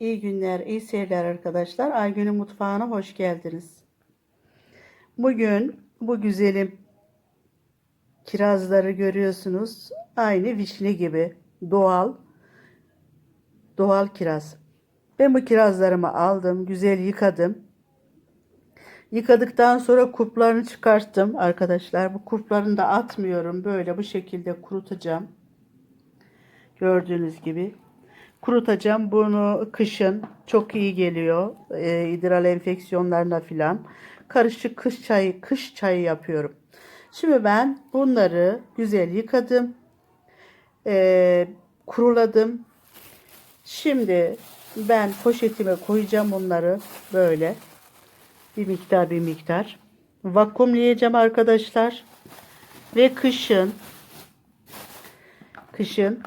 İyi günler, iyi seyirler arkadaşlar. Aygün'ün mutfağına hoş geldiniz. Bugün bu güzelim kirazları görüyorsunuz. Aynı vişne gibi doğal doğal kiraz. Ben bu kirazlarımı aldım, güzel yıkadım. Yıkadıktan sonra kuplarını çıkarttım arkadaşlar. Bu kuplarını da atmıyorum. Böyle bu şekilde kurutacağım. Gördüğünüz gibi kurutacağım. Bunu kışın çok iyi geliyor. E, idrar enfeksiyonlarına filan. Karışık kış çayı, kış çayı yapıyorum. Şimdi ben bunları güzel yıkadım. E, kuruladım. Şimdi ben poşetime koyacağım bunları böyle. Bir miktar bir miktar. Vakumlayacağım arkadaşlar. Ve kışın kışın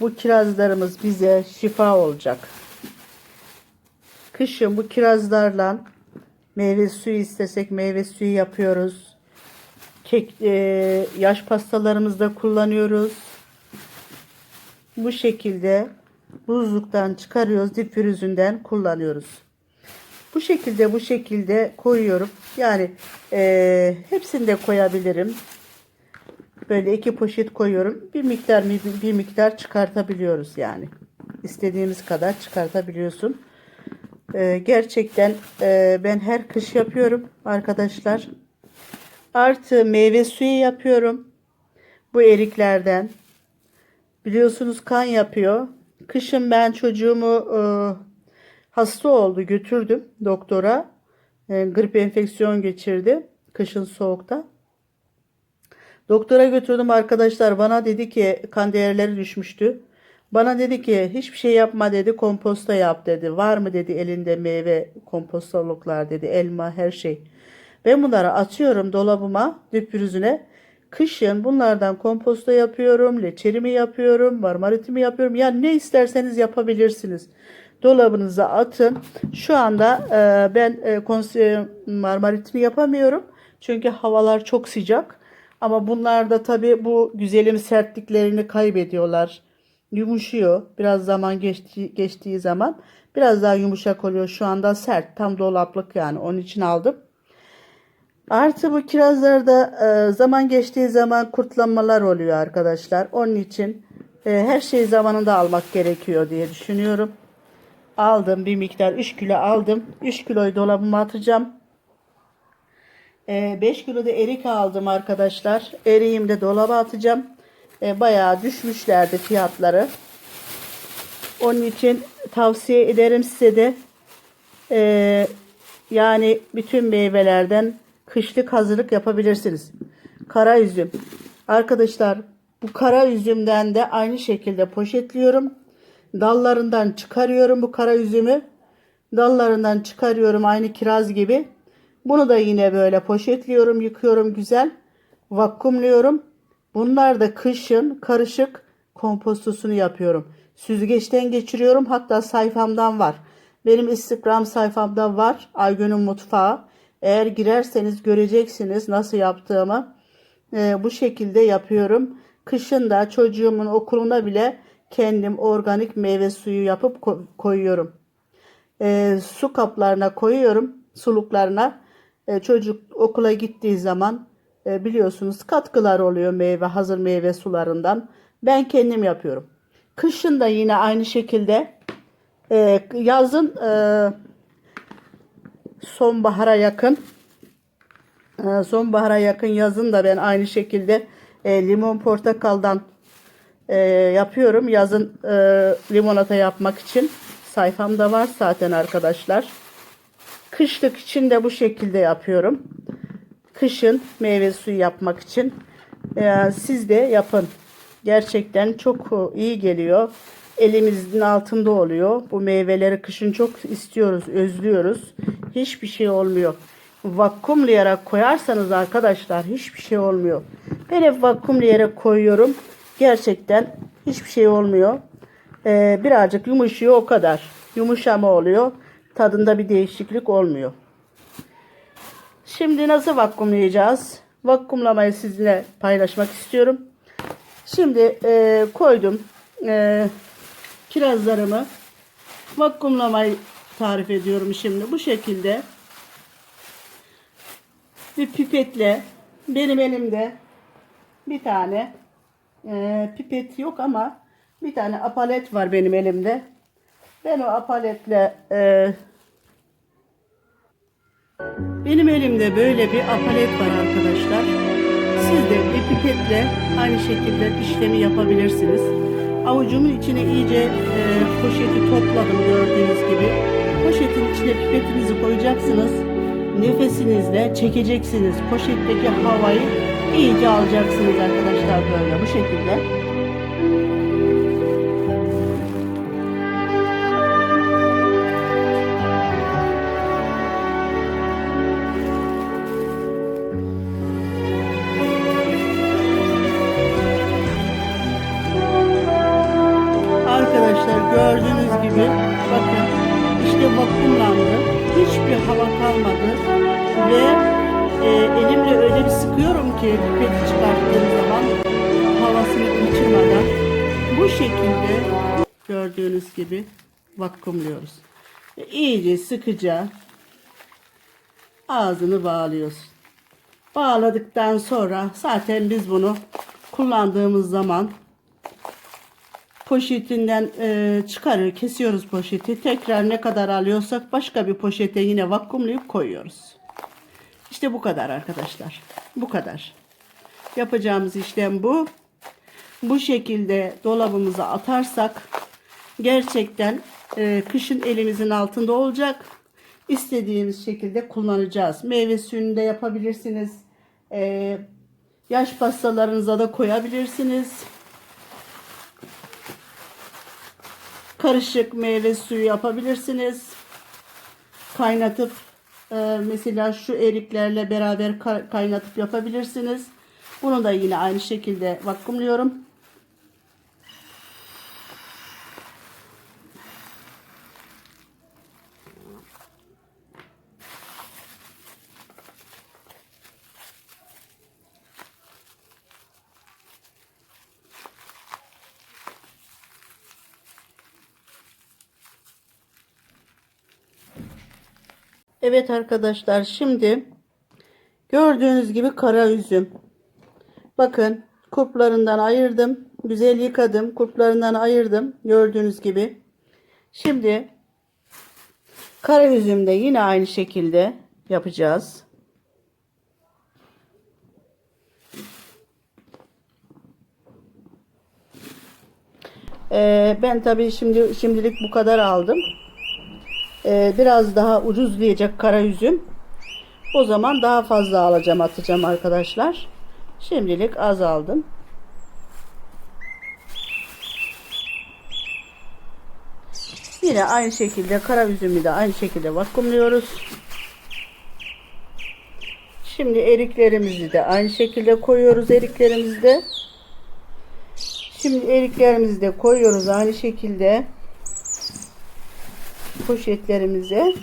bu kirazlarımız bize şifa olacak. Kışın bu kirazlarla meyve suyu istesek meyve suyu yapıyoruz. Kek, e, yaş pastalarımızda kullanıyoruz. Bu şekilde buzluktan çıkarıyoruz, difrizünden kullanıyoruz. Bu şekilde bu şekilde koyuyorum. Yani e, hepsini de koyabilirim. Böyle iki poşet koyuyorum. Bir miktar bir, miktar çıkartabiliyoruz yani. İstediğimiz kadar çıkartabiliyorsun. Ee, gerçekten e, ben her kış yapıyorum arkadaşlar. Artı meyve suyu yapıyorum. Bu eriklerden. Biliyorsunuz kan yapıyor. Kışın ben çocuğumu e, hasta oldu götürdüm doktora. E, grip enfeksiyon geçirdi. Kışın soğukta. Doktora götürdüm arkadaşlar. Bana dedi ki kan değerleri düşmüştü. Bana dedi ki hiçbir şey yapma dedi. Komposta yap dedi. Var mı dedi elinde meyve kompostoluklar dedi. Elma her şey. Ben bunları atıyorum dolabıma dipürüzüne. Kışın bunlardan komposta yapıyorum. Leçerimi yapıyorum. Marmaritimi yapıyorum. Yani ne isterseniz yapabilirsiniz. Dolabınıza atın. Şu anda e, ben e, marmaritimi yapamıyorum. Çünkü havalar çok sıcak. Ama bunlar da tabii bu güzelim sertliklerini kaybediyorlar. Yumuşuyor. Biraz zaman geçti, geçtiği zaman biraz daha yumuşak oluyor. Şu anda sert. Tam dolaplık yani. Onun için aldım. Artı bu kirazlarda e, zaman geçtiği zaman kurtlanmalar oluyor arkadaşlar. Onun için e, her şeyi zamanında almak gerekiyor diye düşünüyorum. Aldım bir miktar 3 kilo aldım. 3 kiloyu dolabıma atacağım. 5 kilo da erik aldım arkadaşlar. Eriğimi de dolaba atacağım. E, bayağı düşmüşlerdi fiyatları. Onun için tavsiye ederim size de. E, yani bütün meyvelerden kışlık hazırlık yapabilirsiniz. Kara üzüm. Arkadaşlar bu kara üzümden de aynı şekilde poşetliyorum. Dallarından çıkarıyorum bu kara üzümü. Dallarından çıkarıyorum aynı kiraz gibi. Bunu da yine böyle poşetliyorum, yıkıyorum güzel. Vakumluyorum. Bunlar da kışın karışık kompostosunu yapıyorum. Süzgeçten geçiriyorum. Hatta sayfamdan var. Benim Instagram sayfamda var. Aygün'ün mutfağı. Eğer girerseniz göreceksiniz nasıl yaptığımı. Ee, bu şekilde yapıyorum. Kışın da çocuğumun okuluna bile kendim organik meyve suyu yapıp ko- koyuyorum. Ee, su kaplarına koyuyorum. Suluklarına. E, çocuk okula gittiği zaman e, biliyorsunuz katkılar oluyor meyve hazır meyve sularından. Ben kendim yapıyorum. Kışın da yine aynı şekilde e, yazın e, sonbahara yakın e, sonbahara yakın yazın da ben aynı şekilde e, limon portakaldan e, yapıyorum. Yazın e, limonata yapmak için sayfamda var zaten arkadaşlar. Kışlık için de bu şekilde yapıyorum. Kışın meyve suyu yapmak için e, siz de yapın. Gerçekten çok iyi geliyor. Elimizin altında oluyor. Bu meyveleri kışın çok istiyoruz, özlüyoruz. Hiçbir şey olmuyor. Vakumlayarak koyarsanız arkadaşlar hiçbir şey olmuyor. Ben hep vakumlayarak koyuyorum. Gerçekten hiçbir şey olmuyor. Ee, birazcık yumuşuyor o kadar. Yumuşama oluyor. Tadında bir değişiklik olmuyor. Şimdi nasıl vakumlayacağız? Vakumlamayı sizinle paylaşmak istiyorum. Şimdi e, koydum e, kirazlarımı Vakumlamayı tarif ediyorum şimdi. Bu şekilde bir pipetle benim elimde bir tane e, pipet yok ama bir tane apalet var benim elimde. Ben o apaletle e, benim elimde böyle bir apalet var arkadaşlar. Siz de bir pipetle aynı şekilde işlemi yapabilirsiniz. Avucumun içine iyice e, poşeti topladım gördüğünüz gibi. Poşetin içine pipetinizi koyacaksınız. Nefesinizle çekeceksiniz. Poşetteki havayı iyice alacaksınız arkadaşlar böyle bu şekilde. Bu şekilde gördüğünüz gibi vakumluyoruz. Ve iyice sıkıca ağzını bağlıyoruz. Bağladıktan sonra zaten biz bunu kullandığımız zaman poşetinden e, çıkarır, kesiyoruz poşeti. Tekrar ne kadar alıyorsak başka bir poşete yine vakumlayıp koyuyoruz. İşte bu kadar arkadaşlar. Bu kadar. Yapacağımız işlem bu. Bu şekilde dolabımıza atarsak gerçekten e, kışın elimizin altında olacak. İstediğimiz şekilde kullanacağız. Meyve suyunu da yapabilirsiniz. E, yaş pastalarınıza da koyabilirsiniz. karışık meyve suyu yapabilirsiniz. Kaynatıp e, mesela şu eriklerle beraber ka- kaynatıp yapabilirsiniz. Bunu da yine aynı şekilde vakumluyorum. Evet arkadaşlar şimdi gördüğünüz gibi kara üzüm. Bakın kurplarından ayırdım. Güzel yıkadım. Kurplarından ayırdım. Gördüğünüz gibi. Şimdi kara üzüm de yine aynı şekilde yapacağız. Ee, ben tabii şimdi şimdilik bu kadar aldım. Ee, biraz daha ucuzlayacak kara üzüm. O zaman daha fazla alacağım atacağım arkadaşlar. Şimdilik az aldım. Yine aynı şekilde kara üzümü de aynı şekilde vakumluyoruz. Şimdi eriklerimizi de aynı şekilde koyuyoruz eriklerimizi de. Şimdi eriklerimizi de koyuyoruz aynı şekilde poşetlerimize.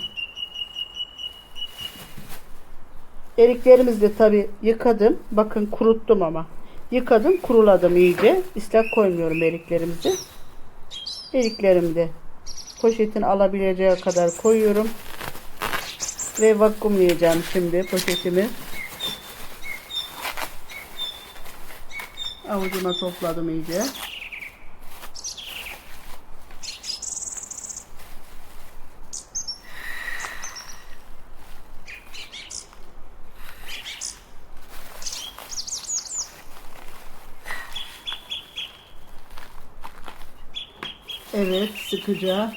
Eriklerimizi de tabi yıkadım. Bakın kuruttum ama. Yıkadım, kuruladım iyice. İslak koymuyorum eriklerimizi. Eriklerimi de poşetin alabileceği kadar koyuyorum. Ve vakumlayacağım şimdi poşetimi. Avucuma topladım iyice. Evet sıkıca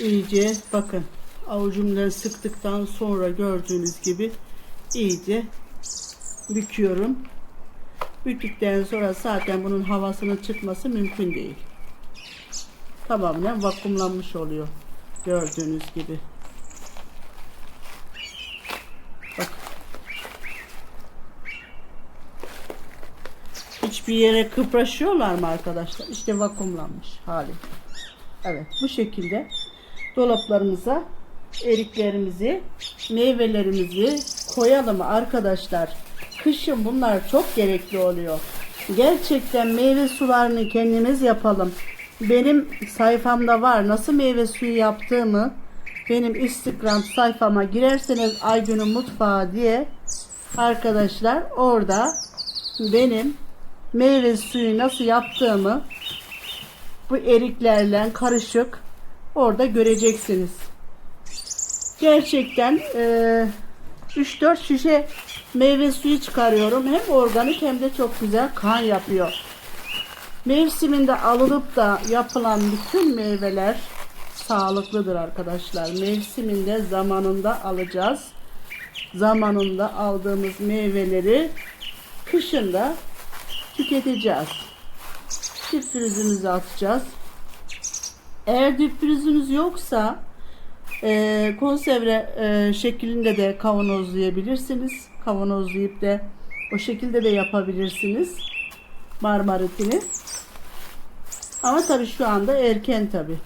iyice bakın avucumdan sıktıktan sonra gördüğünüz gibi iyice büküyorum. Büktükten sonra zaten bunun havasının çıkması mümkün değil. Tamamen vakumlanmış oluyor. Gördüğünüz gibi. Hiçbir yere kıpraşıyorlar mı arkadaşlar? İşte vakumlanmış hali. Evet bu şekilde dolaplarımıza eriklerimizi, meyvelerimizi koyalım arkadaşlar. Kışın bunlar çok gerekli oluyor. Gerçekten meyve sularını kendimiz yapalım. benim sayfamda var. Nasıl meyve suyu yaptığımı benim Instagram sayfama girerseniz Aygün'ün mutfağı diye arkadaşlar orada benim meyve suyu nasıl yaptığımı bu eriklerle karışık orada göreceksiniz. Gerçekten eee 3-4 şişe meyve suyu çıkarıyorum. Hem organik hem de çok güzel kan yapıyor. Mevsiminde alınıp da yapılan bütün meyveler sağlıklıdır arkadaşlar. Mevsiminde zamanında alacağız. Zamanında aldığımız meyveleri kışında tüketeceğiz. Difrizimize atacağız. Eğer difriziniz yoksa e, konserve e, şeklinde de kavanozlayabilirsiniz. Kavanozlayıp da o şekilde de yapabilirsiniz. Marmaritini. Ama tabii şu anda erken tabii.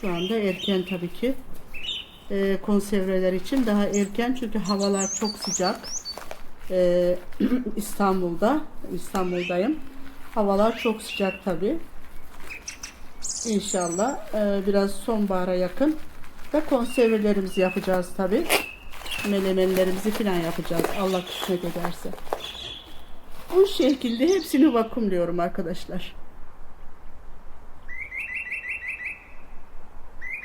Şu anda erken tabii ki. Ee, konserveler için daha erken çünkü havalar çok sıcak. Ee, İstanbul'da, İstanbul'dayım. Havalar çok sıcak tabii. İnşallah e, biraz sonbahara yakın da konservelerimizi yapacağız tabii. Melemenlerimizi falan yapacağız. Allah kısmet ederse. Bu şekilde hepsini vakumluyorum arkadaşlar.